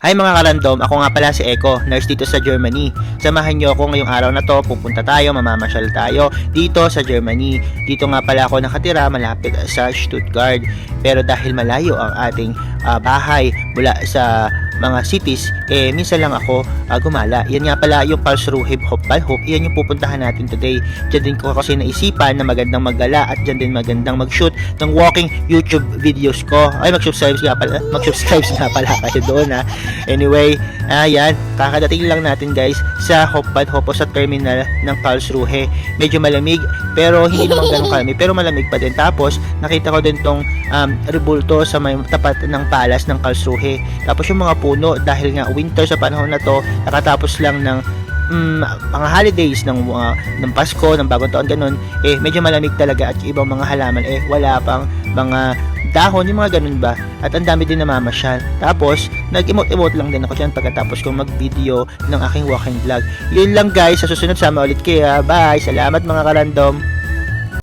Hi mga karandom, ako nga pala si Eko, nurse dito sa Germany. Samahan niyo ako ngayong araw na to, pupunta tayo, mamamasyal tayo dito sa Germany. Dito nga pala ako nakatira malapit sa Stuttgart. Pero dahil malayo ang ating ah, bahay mula sa mga cities, eh minsan lang ako ah, gumala. Yan nga pala yung Karlsruhe Hop Balhop, yan yung pupuntahan natin today. Diyan din ko kasi naisipan na magandang maggala at diyan din magandang mag-shoot ng walking YouTube videos ko. Ay, mag-subscribe nga pala, mag-subscribe nga pala kayo doon ha. Anyway, ayan, kakadating lang natin guys sa Hopbad Hopo sa terminal ng Karlsruhe. Medyo malamig, pero hindi naman ganun kalamig, pero malamig pa din. Tapos, nakita ko din tong um, rebulto sa may tapat ng palas ng Karlsruhe. Tapos yung mga puno, dahil nga winter sa panahon na to, nakatapos lang ng mm, mga holidays ng uh, ng Pasko, ng Bagong Taon ganun, eh medyo malamig talaga at yung ibang mga halaman eh wala pang mga dahon, yung mga ganun ba. At ang dami din namamasyal. Tapos, nag-emote-emote lang din ako dyan pagkatapos kong mag-video ng aking walking vlog. Yun lang guys, sa susunod sama ulit kaya. Bye! Salamat mga karandom!